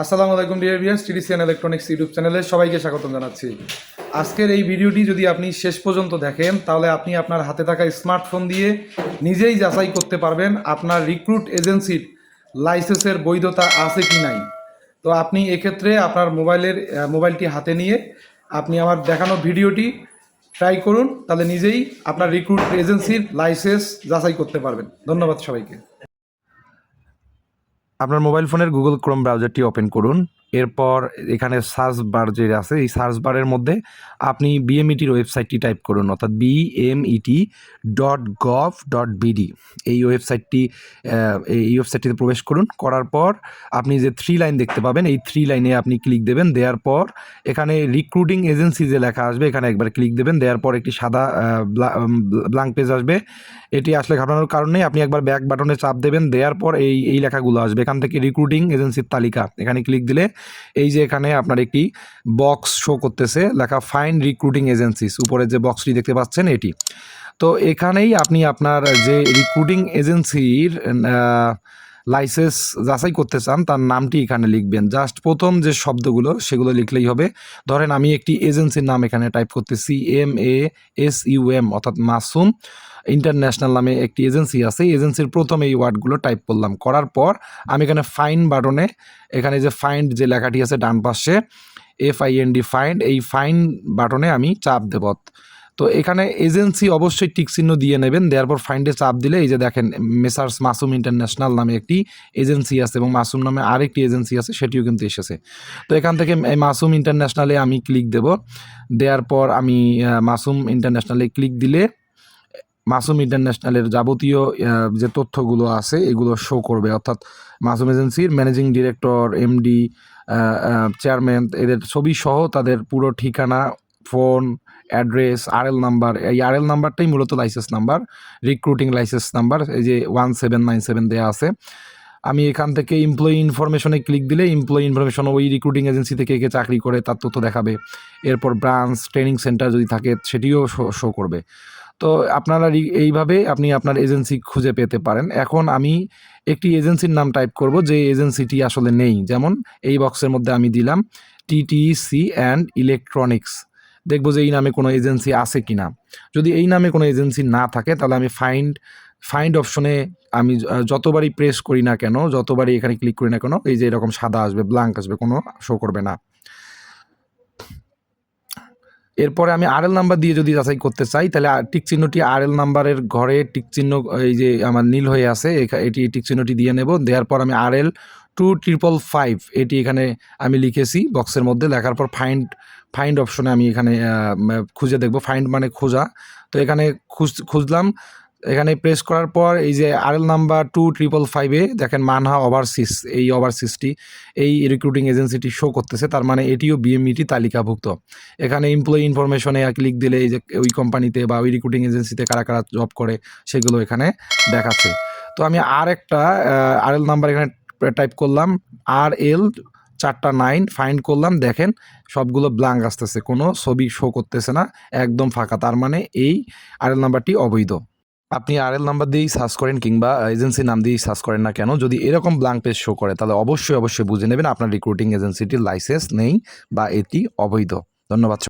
আসসালামু আলাইকুম dear viewers টিডিসিয়ান ইলেকট্রনিক্স ইউটিউব চ্যানেলে সবাইকে স্বাগতম জানাচ্ছি। আজকের এই ভিডিওটি যদি আপনি শেষ পর্যন্ত দেখেন, তাহলে আপনি আপনার হাতে থাকা স্মার্টফোন দিয়ে নিজেই যাচাই করতে পারবেন আপনার রিক্রুট এজেন্সির লাইসেন্সের বৈধতা আছে কি নাই। তো আপনি এক্ষেত্রে আপনার মোবাইলের মোবাইলটি হাতে নিয়ে আপনি আমার দেখানো ভিডিওটি ট্রাই করুন, তাহলে নিজেই আপনার রিক্রুট এজেন্সির লাইসেন্স যাচাই করতে পারবেন। ধন্যবাদ সবাইকে। আপনার মোবাইল ফোনের গুগল ক্রোম ব্রাউজারটি ওপেন করুন। এরপর এখানে সার্চ বার যে আছে, এই সার্চ বারের মধ্যে আপনি বিএমইটির ওয়েবসাইটটি টাইপ করুন, অর্থাৎ BMET dot gov dot BD এই ওয়েবসাইটটি এই ওয়েবসাইটটিতে প্রবেশ করুন, করার পর আপনি যে থ্রি লাইন দেখতে পাবেন, এই থ্রি লাইনে আপনি ক্লিক দেবেন, দেওয়ার পর এখানে রিক্রুটিং এজেন্সি যে লেখা আসবে, এখানে একবার ক্লিক দেবেন, দেওয়ার পর একটি সাদা ব্ল্যাঙ্ক পেজ আসবে। এটি আসলে ঘটানোর কারণে আপনি একবার ব্যাক বাটনে চাপ দেবেন, দেওয়ার পর এই এই লেখাগুলো আসবে। এখান থেকে রিক্রুটিং এজেন্সির তালিকা, এখানে ক্লিক দিলে এই যে এখানে আপনার একটি বক্স শো করতেছে, লেখা ফাইন রিক্রুটিং এজেন্সিস উপরে যে বক্সটি দেখতে পাচ্ছেন এটি। তো এখানেই আপনি আপনার যে রিক্রুটিং এজেন্সির লাইসেন্স যাচাই করতে চান, তার নামটি এখানে লিখবেন। জাস্ট প্রথম যে শব্দগুলো, সেগুলো লিখলেই হবে। ধরেন আমি একটি এজেন্সির নাম এখানে টাইপ করতেছি, M A S U M, অর্থাৎ মাসুম। ইন্টারন্যাশনাল নামে একটি এজেন্সি আছে। এজেন্সির প্রথম এই ওয়ার্ডগুলো টাইপ করলাম। করার পর আমি এখানে ফাইন বাটনে, এখানে যে ফাইন্ড যে লেখাটি আছে ডান পাশে F I N D find এই ফাইন বাটনে আমি চাপ দেব। তো এখানে এজেন্সি অবশ্যই টিক চিহ্ন দিয়ে নেবেন, দেওয়ার পর ফাইন্ডে চাপ দিলে এই যে দেখেন মেসার্স মাসুম ইন্টারন্যাশনাল নামে একটি এজেন্সি আছে এবং মাসুম নামে আরেকটি এজেন্সি আছে, সেটিও কিন্তু এসেছে। তো এখান থেকে মাসুম ইন্টারন্যাশনালে আমি ক্লিক দেব, দেওয়ার পর আমি মাসুম ইন্টারন্যাশনালে ক্লিক দিলে মাসুম ইন্টারন্যাশনালের যাবতীয় যে তথ্যগুলো আছে এগুলো শো করবে। অর্থাৎ মাসুম এজেন্সির ম্যানেজিং ডিরেক্টর এমডি চেয়ারম্যান এদের ছবি সহ তাদের পুরো ঠিকানা ফোন, অ্যাড্রেস আরএল নাম্বার, এই আরএল নাম্বারটাই মূলত license number recruiting license number, এই যে ওয়ান সেভেন নাইন সেভেন দেওয়া আছে। আমি এখান থেকে এমপ্লয়ি ইনফরমেশনে ক্লিক দিলে এমপ্লয়ি ইনফরমেশন ওই রিক্রুটিং এজেন্সি থেকে কে চাকরি করে, তার তথ্য দেখাবে। এরপর ব্রাঞ্চ ট্রেনিং সেন্টার যদি থাকে, সেটিও শো করবে। তো আপনারা এইভাবে আপনি আপনার এজেন্সি খুঁজে পেতে পারেন। এখন আমি একটি এজেন্সির নাম টাইপ করব, যে এজেন্সিটি আসলে নেই। যেমন এই বক্সের মধ্যে আমি দিলাম টিটিসি অ্যান্ড ইলেকট্রনিক্স দেখব যে এই নামে কোনো এজেন্সি আছে কি না যদি এই নামে কোনো এজেন্সি না থাকে, তাহলে আমি ফাইন্ড ফাইন্ড অপশনে আমি যতবারই প্রেস করি না কেন, যতবারই এখানে ক্লিক করি না কেন, এই যে এরকম সাদা আসবে ব্ল্যাঙ্ক আসবে, কোনো শো করবে না। এরপরে আমি আরএল নাম্বার দিয়ে যদি যাচাই করতে চাই, তাহলে আর টিক চিহ্নটি আরএল নাম্বারের ঘরে টিক চিহ্ন, এই যে আমার নীল হয়ে আছে এটি টিক চিহ্নটি দিয়ে নেব। দেওয়ার পর আমি R L two triple five এটি এখানে আমি লিখেছি বক্সের মধ্যে, লেখার পর ফাইন্ড ফাইন্ড অপশনে আমি এখানে খুঁজে দেখব। ফাইন্ড মানে খোঁজা। তো এখানে খুঁজ খুঁজলাম। এখানে প্রেস করার পর এই যে আরএল নাম্বার টু ট্রিপল ফাইভে দেখেন মানহা ওভারসিস এই ওভারসিসটি এই রিক্রুটিং এজেন্সিটি শো করতেছে। তার মানে এটিও বিএমইটি তালিকাভুক্ত। এখানে এমপ্লয়ি ইনফরমেশনে ক্লিক দিলে এই যে ওই কোম্পানিতে বা ওই রিক্রুটিং এজেন্সিতে কারা কারা জব করে, সেগুলো এখানে দেখাচ্ছে। তো আমি আর একটা আর এল নাম্বার এখানে টাইপ করলাম। আর এল চারটা নাইন ফাইন্ড করলাম, দেখেন সবগুলো ব্লাঙ্ক আসতেছে, কোনো ছবি শো করতেছে না, একদম ফাঁকা, তার মানে এই আরএল নাম্বারটি অবৈধ। আপনি আরএল নাম্বার দিয়েই সার্চ করেন কিংবা এজেন্সির নাম দিয়েই সার্চ করেন না কেন, যদি এরকম ব্লাঙ্ক পেজ শো করে, তাহলে অবশ্যই অবশ্যই বুঝে নেবেন আপনার রিক্রুটিং এজেন্সিটির লাইসেন্স নেই বা এটি অবৈধ। ধন্যবাদ।